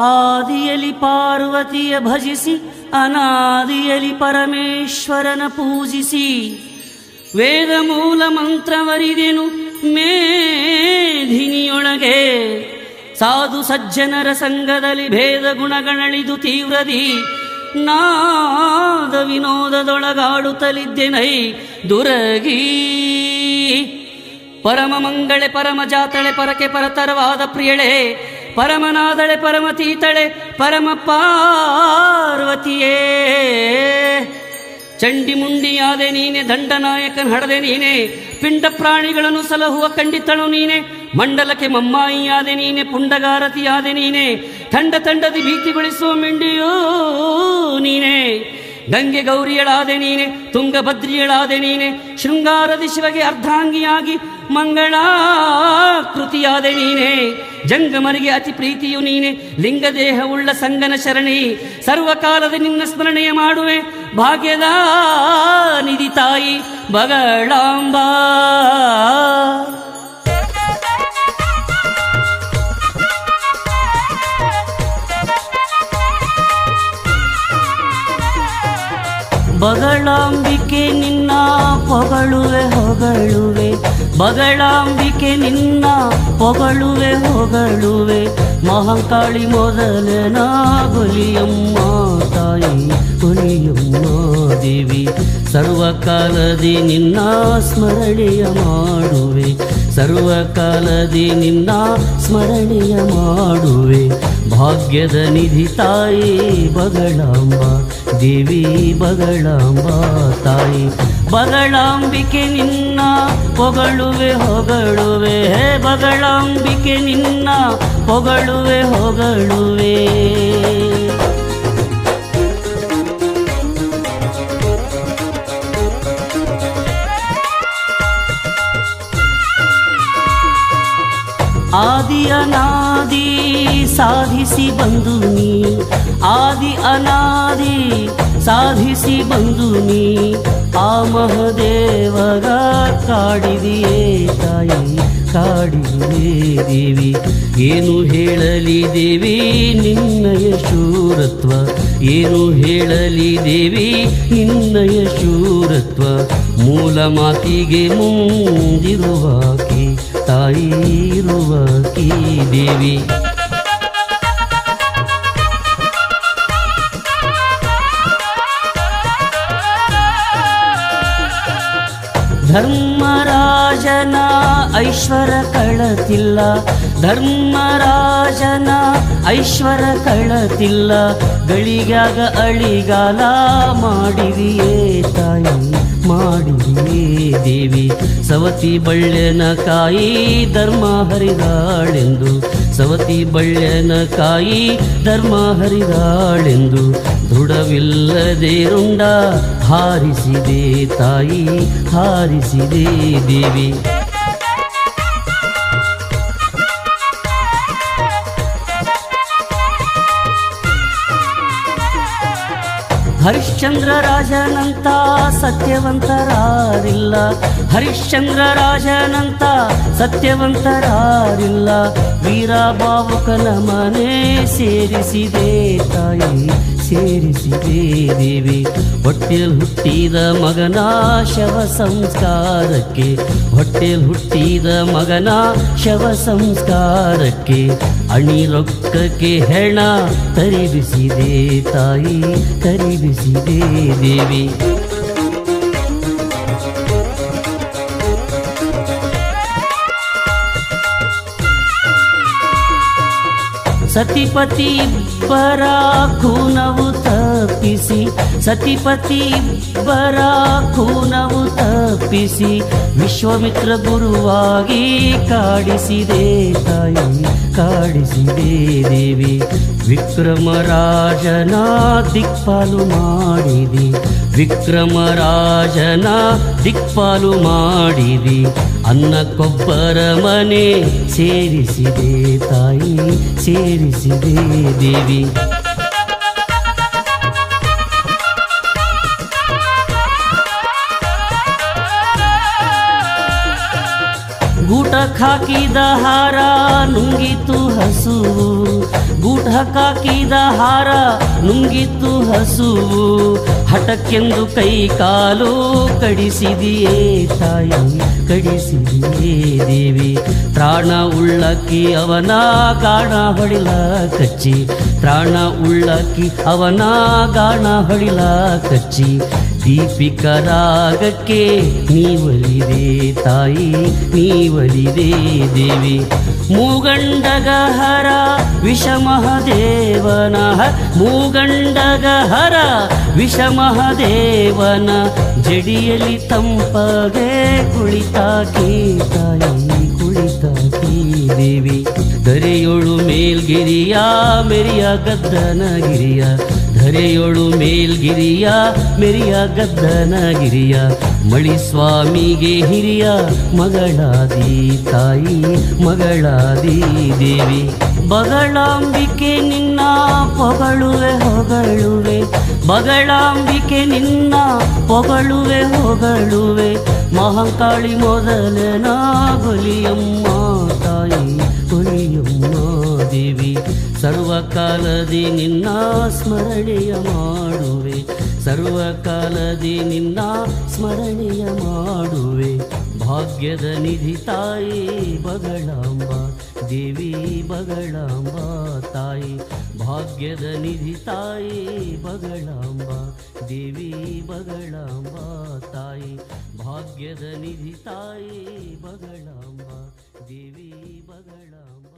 ಆದಿಯಲಿ ಪಾರ್ವತಿಯ ಭಜಿಸಿ ಅನಾದಿಯಲಿ ಪರಮೇಶ್ವರನ ಪೂಜಿಸಿ. ವೇದ ಮೂಲ ಮಂತ್ರವರಿದೆನು ಮೇಧಿನಿಯೊಳಗೆ. ಸಾಧು ಸಜ್ಜನರ ಸಂಘದಲ್ಲಿ ಭೇದ ಗುಣಗಳಿದು ತೀವ್ರದಿ. ನಾದ ವಿನೋದದೊಳಗಾಡುತ್ತಲಿದ್ದೆನೈ ದುರಗಿ. ಪರಮ ಮಂಗಳೆ, ಪರಮ ಜಾತಳೆ, ಪರಕೆ, ಪರತರವಾದ ಪ್ರಿಯಳೆ ಪರಮನಾದಳೆ ಪರಮತೀತಳೆ ಪರಮ ಪಾರ್ವತಿಯೇ ಚಂಡಿ ಮುಂಡಿಯಾದೆ ನೀನೆ, ದಂಡನಾಯಕನ ಹಡದೆ ನೀನೆ ಪಿಂಡ ಪ್ರಾಣಿಗಳನ್ನು ಸಲಹುವ ಕಂಡಿತಳು ನೀನೆ, ಮಂಡಲಕ್ಕೆ ಮಮ್ಮಾಯಿಯಾದೆ ನೀನೆ, ಪುಂಡಗಾರತಿಯಾದೆ ನೀನೆ, ತಂಡ ತಂಡದಿ ಭೀತಿಗೊಳಿಸುವ ಮಿಂಡಿಯೂ ನೀನೆ. ಗಂಗೆ ಗೌರಿಯಳಾದೆ ನೀನೆ, ತುಂಗಭದ್ರಿಯಳಾದೆ ನೀನೆ, ಶೃಂಗಾರದಿ ಶಿವಗೆ ಅರ್ಧಾಂಗಿಯಾಗಿ ಮಂಗಳಾಕೃತಿಯಾದೆ ನೀನೆ. ಜಂಗಮರಿಗೆ ಅತಿ ಪ್ರೀತಿಯು ನೀನೆ, ಲಿಂಗದೇಹವುಳ್ಳ ಸಂಗನ ಶರಣಿ, ಸರ್ವಕಾಲದ ನಿನ್ನ ಸ್ಮರಣೆಯ ಮಾಡುವೆ, ಭಾಗ್ಯದ ನಿಧಿ ತಾಯಿ ಬಗಳಾಂಬಾ ಬಗಳಾಂಬಿಕೆ ನಿನ್ನ ಹೊಗಳುವೆ ಹೊಗಳುವೆ. ಬಗಳಾಂಬಿಕೆ ನಿನ್ನ ಹೊಗಳುವೆ ಹೊಗಳುವೆ. ಮಹಾಕಾಳಿ ಮೊದಲನ ಬಲಿಯಮ್ಮ ತಾಯಿ ಬಲಿಯಮ್ಮ ದೇವಿ. ಸರ್ವಕಾಲದಿ ನಿನ್ನ ಸ್ಮರಣೆಯ ಮಾಡುವೆ. ಸರ್ವಕಾಲದಿ ನಿನ್ನ ಸ್ಮರಣೆಯ ಮಾಡುವೆ. ಭಾಗ್ಯದ ನಿಧಿ ತಾಯಿ ಬಗಳಾಂಬ ದೇವಿ ಬಗಳಾಂಬ ತಾಯಿ. ಬಗಳಾಂಬಿಕೆ ನಿನ್ನ ಹೊಗಳುವೆ ಹೊಗಳುವೆ. ಹೇ ಬಗಳಾಂಬಿಕೆ ನಿನ್ನ ಹೊಗಳುವೆ ಹೊಗಳುವೆ. ಸಾಧಿಸಿ ಬಂದು ನೀ. ಆದಿ ಅನಾದಿ ಸಾಧಿಸಿ ಬಂದು ನೀ. ಆ ಮಹದೇವರ ಕಾಡಿದೆಯೇ ತಾಯಿ ಕಾಡಿದೆಯೇ ದೇವಿ. ಏನು ಹೇಳಲಿ ದೇವಿ ನಿನ್ನಯ ಶೂರತ್ವ ಏನು ಹೇಳಲಿ ದೇವಿ ನಿನ್ನ ಶೂರತ್ವ ಮೂಲ ಮಾತಿಗೆ ಮುಂದಿರುವಾಕಿ ತಾಯಿ ಇರುವಾಕಿ ದೇವಿ. ಧರ್ಮರಾಜನ ಐಶ್ವರ ಕಳತಿಲ್ಲ ಧರ್ಮರಾಜನ ಐಶ್ವರ ಕಳತಿಲ್ಲ ಗಳಿಗಾಗ ಅಳಿಗಾಲ ಮಾಡಿರಿಯೇ ತಾಯಿ ಮಾಡಿದೆಯೇ ದೇವಿ. ಸವತಿ ಬಳ್ಳೆನ ಕಾಯಿ ಧರ್ಮ ಹರಿದಾಳೆಂದು. ಸವತಿ ಬಳ್ಳೆನ ಕಾಯಿ ಧರ್ಮ ಹರಿದಾಳೆಂದು. ದೃಢವಿಲ್ಲದೆ ರುಂಡ ಹಾರಿಸಿದೆ ತಾಯಿ, ಹಾರಿಸಿದೆ ದೇವಿ. ಹರಿಶ್ಚಂದ್ರ ರಾಜನಂತ ಸತ್ಯವಂತರಾರಿಲ್ಲ. ಹರಿಶ್ಚಂದ್ರ ರಾಜನಂತ ಸತ್ಯವಂತರಾರಿಲ್ಲ. ವೀರಬಾವುಕನ ಮನೆ ಸೇರಿಸಿದೆ ತಾಯಿ. ಸೇರಿಸಿದೆ ದೇವಿ ಹೊಟ್ಟೆಲ್ ಹುಟ್ಟಿದ ಮಗನ ಶವ ಸಂಸ್ಕಾರಕ್ಕೆ. ಹೊಟ್ಟೆಲ್ ಹುಟ್ಟಿದ ಮಗನ ಶವ ಸಂಸ್ಕಾರಕ್ಕೆ. ಅಣಿ ರೊಕ್ಕಕ್ಕೆ ಹೆಣ ಕರಿಬಿಸಿದೆ ತಾಯಿ ಕರಿಬಿಸಿದೆ ದೇವಿ. ಸತಿಪತಿ ಬರ ಖೂನವು ತಪ್ಪಿಸಿ, ಸತಿಪತಿ ಬರ ಖೂನವು ತಪ್ಪಿಸಿ, ವಿಶ್ವಮಿತ್ರ ಗುರುವಾಗಿ ಕಾಡಿಸಿದೆ ತಾಯಿ, ಕಾಡಿಸಿದೆ ದೇವಿ. ವಿಕ್ರಮರಾಜನ ದಿಕ್ಪಾಲು ಮಾಡಿದಿ ವಿಕ್ರಮರಾಜನ ದಿಕ್ಪಾಲು ಮಾಡಿದಿ, ಅನ್ನ ಕೊಬ್ಬರ ಮನೆ ಸೇರಿಸಿದೆ ತಾಯಿ, ಸೇರಿಸಿದೆ ದೇವಿ. ಹಾಕಿದ ಹಾರ ನುಂಗಿತು ಹಸುವು ಹಾಕಿದ ಹಾರ ನುಂಗಿತು ಹಸುವು. ಹಠಕ್ಕೆಂದು ಕೈ ಕಾಲು ಕಡಿಸಿದಿಯೇ ತಾಯಿ, ಕಡಿಸಿದಿಯೇ ದೇವಿ. ಪ್ರಾಣ ಉಳ್ಳಕ್ಕಿ ಅವನ ಗಾಣ ಹೊಡಿಲ ಕಚ್ಚಿ, ಪ್ರಾಣ ಉಳ್ಳಕ್ಕಿ ಅವನ ಗಾಣ ಹೊಡಿಲ ಕಚ್ಚಿ. ದೀಪಿಕರಾಗಕ್ಕೆ ನೀವಲಿದೆ ತಾಯಿ ನೀವಲಿದೆ ದೇವಿ. ಮೂಗಂಡಗಹರ ವಿಷಮಹದೇವನ ಮೂಗಂಡಗಹರ ವಿಷಮಹದೇವನ ಜಡಿಯಲ್ಲಿ ತಂಪಗೆ ಕುಳಿತ ತಾಯಿ ಕುಳಿತ ದೇವಿ ದರೆಯೋಳು ಮೇಲ್ಗಿರಿಯ ಮೆರಿಯ ಗದ್ದನಗಿರಿಯ ಧರೆಯೊಳು ಮೇಲ್ಗಿರಿಯ, ಮೆರಿಯ ಗದ್ದನಗಿರಿಯ ಮಳಿ ಸ್ವಾಮಿಗೆ ಹಿರಿಯ ಮಗಳಾದಿ ತಾಯಿ, ಮಗಳಾದಿ ದೇವಿ. ಬಗಳಾಂಬಿಕೆ ನಿನ್ನ ಪೊಗಳುವೆ ಹೊಗಳುವೆ. ಬಗಳಾಂಬಿಕೆ ನಿನ್ನ ಪೊಗಳುವೆ ಹೊಗಳುವೆ. ಮಹಾಕಾಳಿ ಮೊದಲನ ಬಲಿಯಮ್ಮ ತಾಯಿ ಬಲಿಯಮ್ಮ ದೇವಿ. ಸರ್ವಕಾಲದಿ ನಿನ್ನ ಸ್ಮರಣೆಯ ಮಾಡುವೆ. ಸರ್ವಕಾಲದಿ ನಿನ್ನ ಸ್ಮರಣೆಯ ಮಾಡುವೆ. ಭಾಗ್ಯದ ನಿಧಿ ತಾಯಿ ಬಗಳಾಂಬ, ದೇವಿ ಬಗಳಾಂಬ ತಾಯಿ. ಭಾಗ್ಯದ ನಿಧಿ ತಾಯಿ ಬಗಳಾಂಬ, ದೇವಿ ಬಗಳಾಂಬ ತಾಯಿ. ಭಾಗ್ಯದ ನಿಧಿ ತಾಯಿ ಬಗಳಾಂಬ, ದೇವಿ ಬಗಳಾಂಬ